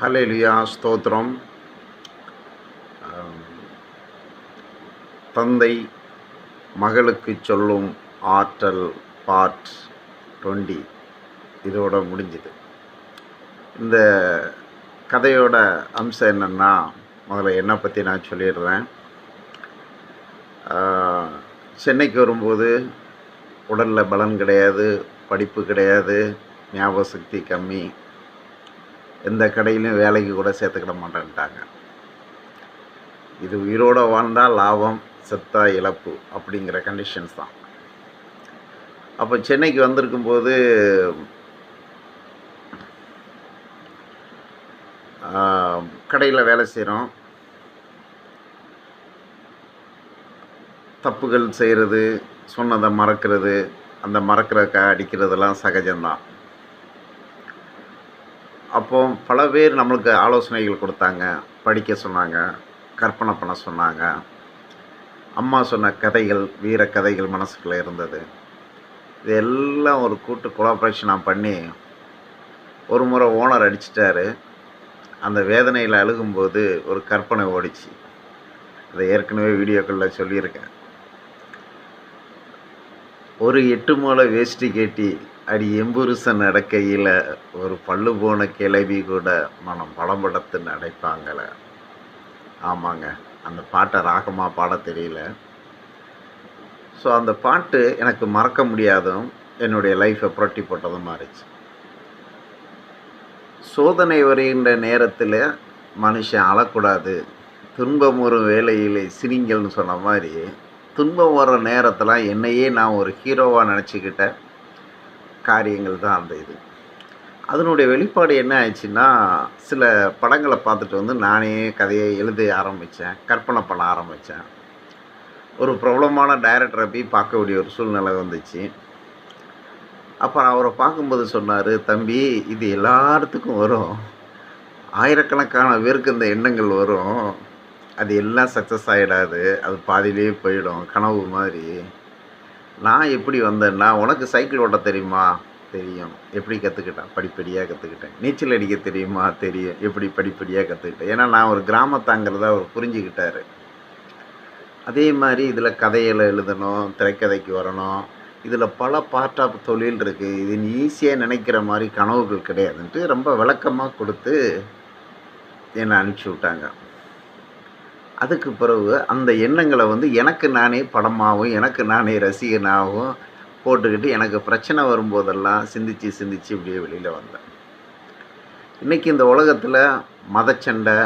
Hallelujah ஸ்தோத்திரம். தந்தை மகளுக்கு சொல்லும் ஆற்றல் பார்ட் டுவெண்ட்டி இதோட முடிஞ்சுது. இந்த கதையோட அம்சம் என்னென்னா முதல்ல என்னை பற்றி நான் சொல்லிடுறேன். சென்னைக்கு வரும்போது உடலில் பலன் கிடையாது படிப்பு கிடையாது ஞாபக சக்தி கம்மி எந்த கடையிலையும் வேலைக்கு கூட சேர்த்துக்கிட மாட்டேன்ட்டாங்க. இது உயிரோட வாழ்ந்தால் லாபம் செத்தா இழப்பு அப்படிங்கிற கண்டிஷன்ஸ் தான். அப்போ சென்னைக்கு வந்திருக்கும்போது கடையில் வேலை செய்கிறோம் தப்புகள் செய்கிறது சொன்னதை மறக்கிறது அந்த மறக்கிறக்க அடிக்கிறதெல்லாம் சகஜம்தான். அப்போ பல பேர் நம்மளுக்கு ஆலோசனைகள் கொடுத்தாங்க படிக்க சொன்னாங்க கற்பனை பண்ண சொன்னாங்க. அம்மா சொன்ன கதைகள் வீர கதைகள் மனசுக்குள்ளே இருந்தது. இது எல்லாம் ஒரு கூட்டு கொலாபரேஷனாக பண்ணி ஒரு முறை ஓனர் அடிச்சிட்டாரு. அந்த வேதனையில் அழுகும்போது ஒரு கற்பனை ஓடிச்சு. அதை ஏற்கனவே வீடியோக்களில் சொல்லியிருக்கேன். ஒரு எட்டு மூளை வேஷ்டி கேட்டி அடி எம்புருசன் நடக்கையில் ஒரு பல்லு போன கிளவி கூட மனம் படம்படத்து நடைப்பாங்கள ஆமாங்க. அந்த பாட்டை ராகமாக பாட தெரியல. ஸோ அந்த பாட்டு எனக்கு மறக்க முடியாதும். என்னுடைய லைஃப்பை புரட்டி போட்டதும் மாறிச்சு. சோதனை வருகின்ற நேரத்தில் மனுஷன் அழக்கூடாது. துன்பம் ஒரு வேலையில் சிரிங்கள்னு சொன்ன மாதிரி துன்பம் வர்ற நேரத்தில் என்னையே நான் ஒரு ஹீரோவாக நினச்சிக்கிட்டேன். காரியங்கள் தான் அந்த இது. அதனுடைய வெளிப்பாடு என்ன ஆயிடுச்சுன்னா சில படங்களை பார்த்துட்டு வந்து நானே கதையை எழுத ஆரம்பித்தேன் கற்பனை பண்ண ஆரம்பித்தேன் ஒரு பிரபலமான டைரக்டரை போய் பார்க்க வேண்டிய ஒரு சூழ்நிலை வந்துச்சு. அப்புறம் அவரை பார்க்கும்போது சொன்னார் தம்பி இது எல்லாத்துக்கும் வரும். ஆயிரக்கணக்கான பேருக்கு இந்த எண்ணங்கள் வரும். அது எல்லாம் சக்ஸஸ் ஆகிடாது அது பாதியிலே போயிடும். கனவு மாதிரி. நான் எப்படி வந்தேன்னா உனக்கு சைக்கிள் ஓட்ட தெரியுமா? தெரியும். எப்படி கற்றுக்கிட்டேன் படிப்படியாக கற்றுக்கிட்டேன் நீச்சல் அடிக்க தெரியுமா? தெரியும். எப்படி படிப்படியாக கற்றுக்கிட்டேன் ஏன்னா நான் ஒரு கிராமத்தாங்கிறத அவர் புரிஞ்சுக்கிட்டாரு. அதே மாதிரி இதில் கதைகளை எழுதணும் திரைக்கதைக்கு வரணும். இதில் பல பார்ட் ஆஃப் தொழில் இருக்குது இது ஈஸியாக நினைக்கிற மாதிரி கனவுகள் கிடையாதுன்ட்டு ரொம்ப விளக்கமாக கொடுத்து என்னை அனுப்பிச்சி விட்டாங்க. அதுக்கு பிறகு அந்த எண்ணங்களை வந்து எனக்கு நானே படமாகவும் எனக்கு நானே ரசிகனாகவும் போட்டுக்கிட்டு எனக்கு பிரச்சனை வரும்போதெல்லாம் சிந்திச்சு சிந்திச்சு இப்படியே வெளியில் வந்தேன். இன்றைக்கி இந்த உலகத்தில் மதச்சண்டை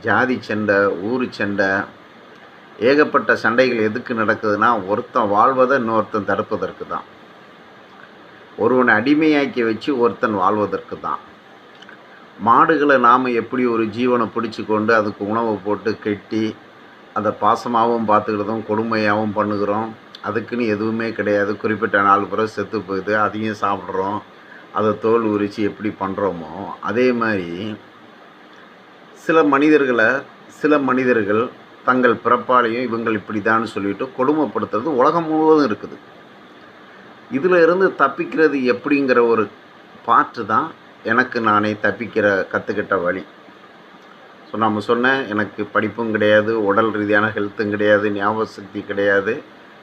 ஜாதி சண்டை ஊரு சண்டை ஏகப்பட்ட சண்டைகள் எதுக்கு நடக்குதுன்னா ஒருத்தன் வாழ்வதை இன்னொருத்தன் தடுப்பதற்கு தான் ஒருவனை அடிமையாக்கி வச்சு ஒருத்தன் வாழ்வதற்கு தான் மாடுகளை நாம் எப்படி ஒரு ஜீவனை பிடிச்சி கொண்டு அதுக்கு உணவை போட்டு கெட்டி அதை பாசமாகவும் பார்த்துக்கிறதும் கொடுமையாகவும் பண்ணுகிறோம். அதுக்குன்னு எதுவுமே கிடையாது. குறிப்பிட்ட நாலு பிறகு செத்து போகுது அதையும் சாப்பிட்றோம். அதை தோல் உரித்து எப்படி பண்ணுறோமோ அதே மாதிரி சில மனிதர்களை சில மனிதர்கள் தங்கள் பிறப்பாலையும் இவங்கள் இப்படி தான் சொல்லிட்டு கொடுமைப்படுத்துறது உலகம் முழுவதும் இருக்குது. இதில் இருந்து தப்பிக்கிறது எப்படிங்கிற ஒரு பாட்டு தான் எனக்கு நானே தப்பிக்கிற கற்றுக்கிட்ட வழி. ஸோ நம்ம சொன்னேன் எனக்கு படிப்பும் கிடையாது உடல் ரீதியான ஹெல்த்தும் கிடையாது ஞாபக சக்தி கிடையாது.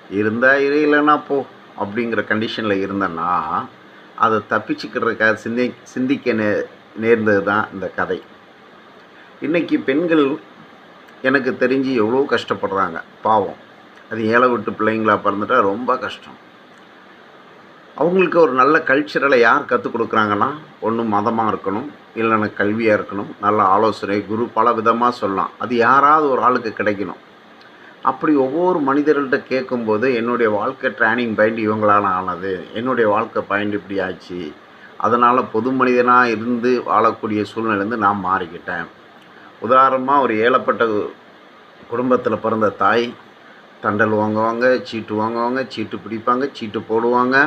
இருந்தால் இரு இல்லைன்னா போ அப்படிங்கிற கண்டிஷனில் இருந்தேன்னா அதை தப்பிச்சுக்கிறதுக்காக சிந்தி சிந்திக்க நே நேர்ந்தது தான் இந்த கதை. இன்றைக்கி பெண்கள் எனக்கு தெரிஞ்சு எவ்வளோ கஷ்டப்படுறாங்க. பாவம். அது ஏழை விட்டு பிள்ளைங்களா பிறந்துட்டால் ரொம்ப கஷ்டம். அவங்களுக்கு ஒரு நல்ல கல்ச்சரலை யார் கற்றுக் கொடுக்குறாங்கன்னா ஒன்று மதமாக இருக்கணும் இல்லைன்னா கல்வியாக இருக்கணும் நல்ல ஆலோசனை குரு பல விதமாக சொல்லலாம். அது யாராவது ஒரு ஆளுக்கு கிடைக்கணும். அப்படி ஒவ்வொரு மனிதர்கள்ட்ட கேட்கும்போது என்னுடைய வாழ்க்கை ட்ரைனிங் பாயிண்ட் இவங்களால் ஆனது என்னுடைய வாழ்க்கை பாயிண்ட் இப்படி ஆச்சு அதனால் பொது மனிதனாக இருந்து வாழக்கூடிய சூழ்நிலேருந்து நான் மாறிக்கிட்டேன். உதாரணமாக ஒரு ஏழப்பட்ட குடும்பத்தில் பிறந்த தாய் தண்டல் வாங்குவாங்க சீட்டு வாங்குவாங்க சீட்டு பிடிப்பாங்க சீட்டு போடுவாங்க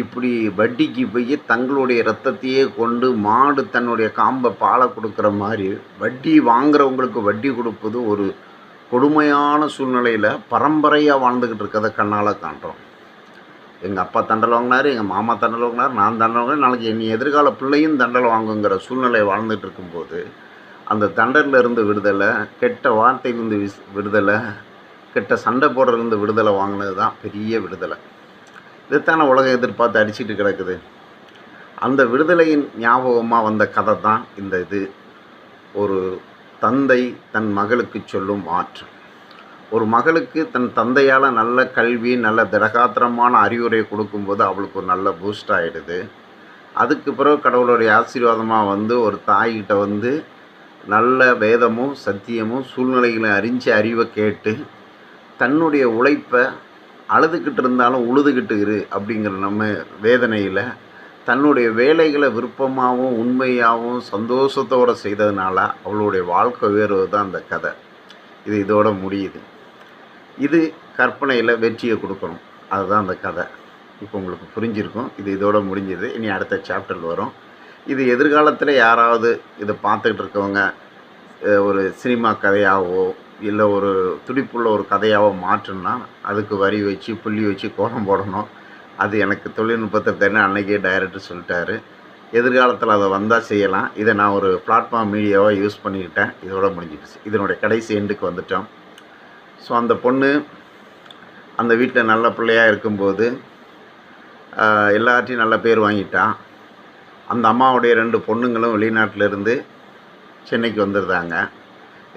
இப்படி வட்டிக்கு போய் தங்களுடைய ரத்தத்தையே கொண்டு மாடு தன்னுடைய காம்பை பாலை கொடுக்குற மாதிரி வட்டி வாங்குறவங்களுக்கு வட்டி கொடுப்பது ஒரு கொடுமையான சூழ்நிலையில் பரம்பரையாக வாழ்ந்துக்கிட்டு இருக்கிறத கண்ணால் காண்றோம். எங்கள் அப்பா தண்டல் வாங்கினார் எங்கள் மாமா தண்டல் வாங்கினார் நான் தண்டல் வாங்கினேன். நாளைக்கு என் எதிர்கால பிள்ளையும் தண்டல் வாங்குங்கிற சூழ்நிலை வாழ்ந்துட்டு இருக்கும்போது அந்த தண்டலிருந்து இருந்து விடுதலை கெட்ட வார்த்தையிலிருந்து விஸ் விடுதலை கெட்ட சண்டை போடுறதுலேருந்து விடுதலை வாங்கினது தான் பெரிய விடுதலை. இதைத்தான உலகம் எதிர்பார்த்து அடிச்சிட்டு கிடக்குது. அந்த விடுதலையின் ஞாபகமாக வந்த கதை தான் இந்த இது. ஒரு தந்தை தன் மகளுக்கு சொல்லும் மாற்று. ஒரு மகளுக்கு தன் தந்தையால் நல்ல கல்வி நல்ல திடகாத்திரமான அறிவுரை கொடுக்கும்போது அவளுக்கு ஒரு நல்ல பூஸ்ட் ஆகிடுது அதுக்கு பிறகு கடவுளுடைய ஆசீர்வாதமாக வந்து ஒரு தாய்கிட்ட வந்து நல்ல வேதமும் சத்தியமும் சூழ்நிலைகளை அறிஞ்சு அறிவை கேட்டு தன்னுடைய உழைப்பை அழுதுகிட்டு இருந்தாலும் உழுதுகிட்டு இரு அப்படிங்கிற நம்ம வேதனையில் தன்னுடைய வேலைகளை விருப்பமாகவும் உண்மையாகவும் சந்தோஷத்தோடு செய்ததுனால அவளுடைய வாழ்க்கை உயர்வு தான் அந்த கதை. இது இதோட முடியுது. இது கற்பனையில் வெற்றியை கொடுக்கணும். அதுதான் அந்த கதை. இப்போ உங்களுக்கு புரிஞ்சிருக்கும். இது இதோட முடிஞ்சது. இனி அடுத்த சாப்டர் வரும். இது எதிர்காலத்தில் யாராவது இதை பார்த்துக்கிட்டு இருக்கவங்க ஒரு சினிமா கதையாகவோ இல்லை ஒரு துடிப்புள்ள ஒரு கதையாகவோ மாற்றணும்னா அதுக்கு வரி வச்சு புள்ளி வச்சு கோலம் போடணும். அது எனக்கு தொழில்நுட்பத்தை தானே அன்றைக்கே டைரக்டர் சொல்லிட்டாரு. எதிர்காலத்தில் அதை வந்தால் செய்யலாம். இதை நான் ஒரு பிளாட்ஃபார்ம் மீடியாவாக யூஸ் பண்ணிக்கிட்டேன். இதோட முடிஞ்சிடுச்சு. இதனுடைய கடைசி எண்டுக்கு வந்துட்டோம். ஸோ அந்த பொண்ணு அந்த வீட்டில் நல்ல பிள்ளையாக இருக்கும்போது ஆஹ், எல்லார்ட்டையும் நல்ல பேர் வாங்கிட்டான் அந்த அம்மாவுடைய ரெண்டு பொண்ணுங்களும் வெளிநாட்டிலேருந்து சென்னைக்கு வந்துடுறாங்க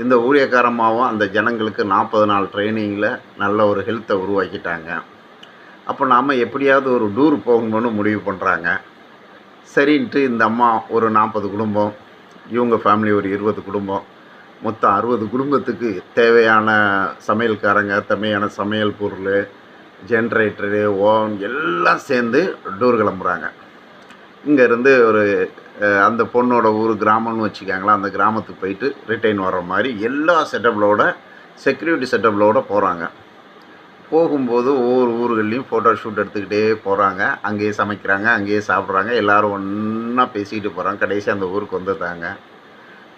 இந்த ஊழியக்காரமாகவும் அந்த ஜனங்களுக்கு நாற்பது நாள் ட்ரைனிங்கில் நல்ல ஒரு ஹெல்த்தை உருவாக்கிட்டாங்க. அப்போ நாம் எப்படியாவது ஒரு டூர் போகணும்னு முடிவு பண்ணுறாங்க சரின்ட்டு இந்த அம்மா ஒரு நாற்பது குடும்பம் இவங்க ஃபேமிலி ஒரு இருபது குடும்பம். மொத்தம் அறுபது குடும்பத்துக்கு தேவையான சமையல்காரங்க தேவையான சமையல் பொருள் ஜென்ரேட்டரு ஓவன் எல்லாம் சேர்ந்து டூர் கிளம்புறாங்க. இங்கேருந்து ஒரு அந்த பொண்ணோட ஊர் கிராமம்னு வச்சுக்காங்களா அந்த கிராமத்துக்கு போயிட்டு ரிட்டைன் வர்ற மாதிரி எல்லா செட்டப்லோட செக்யூரிட்டி செட்டப்லோட போகிறாங்க போகும்போது ஒவ்வொரு ஊர்கள்லையும் ஃபோட்டோ ஷூட் எடுத்துக்கிட்டே போகிறாங்க அங்கேயே சமைக்கிறாங்க அங்கேயே சாப்பிட்றாங்க. எல்லோரும் ஒன்றா பேசிக்கிட்டு போகிறாங்க கடைசி அந்த ஊருக்கு வந்துட்டாங்க.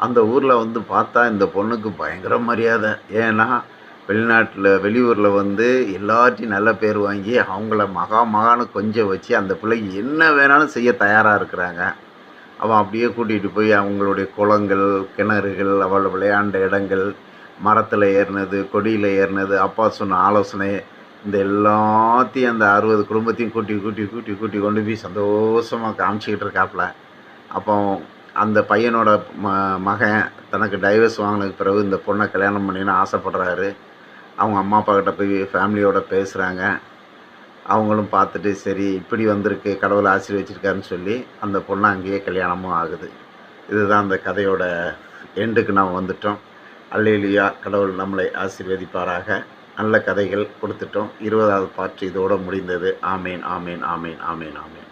அந்த ஊரில் வந்து பார்த்தா இந்த பொண்ணுக்கு பயங்கர மரியாதை. ஏன்னா வெளிநாட்டில் வெளியூரில் வந்து எல்லார்ட்டையும் நல்ல பேர் வாங்கி அவங்கள மகா மகான்னு கொஞ்சம் வச்சு அந்த பிள்ளைக்கு என்ன வேணாலும் செய்ய தயாராக இருக்கிறாங்க. அவன் அப்படியே கூட்டிகிட்டு போய் அவங்களுடைய குளங்கள் கிணறுகள் அவள் விளையாண்ட இடங்கள் மரத்தில் ஏறினது கொடியில் ஏறினது அப்பா சொன்ன ஆலோசனை இந்த எல்லாத்தையும் அந்த அறுபது குடும்பத்தையும் கூட்டி கூட்டி கூட்டி கூட்டி கொண்டு போய் சந்தோஷமாக காமிச்சிக்கிட்டு இருக்காப்புல. அப்போ அந்த பையனோட ம மகன் தனக்கு டைவர்ஸ் வாங்கினதுக்கு பிறகு இந்த பொண்ணை கல்யாணம் பண்ணின்னு ஆசைப்படுறாரு. அவங்க அம்மா அப்பா கிட்ட போய் ஃபேமிலியோட பேசுகிறாங்க அவங்களும் பார்த்துட்டு சரி இப்படி வந்திருக்கு கடவுள் ஆசீர்வச்சிருக்காருன்னு சொல்லி அந்த பொண்ணை அங்கேயே கல்யாணமும் ஆகுது. இதுதான் அந்த கதையோட எண்டுக்கு நாம் வந்துட்டோம். அல்லேலியா கடவுள் நம்மளை ஆசீர்வதிப்பாராக. நல்ல கதைகள் கொடுத்துட்டோம். இருபதாவது பாட்டு இதோட முடிந்தது. ஆமேன் ஆமேன் ஆமேன் ஆமேன் ஆமேன்.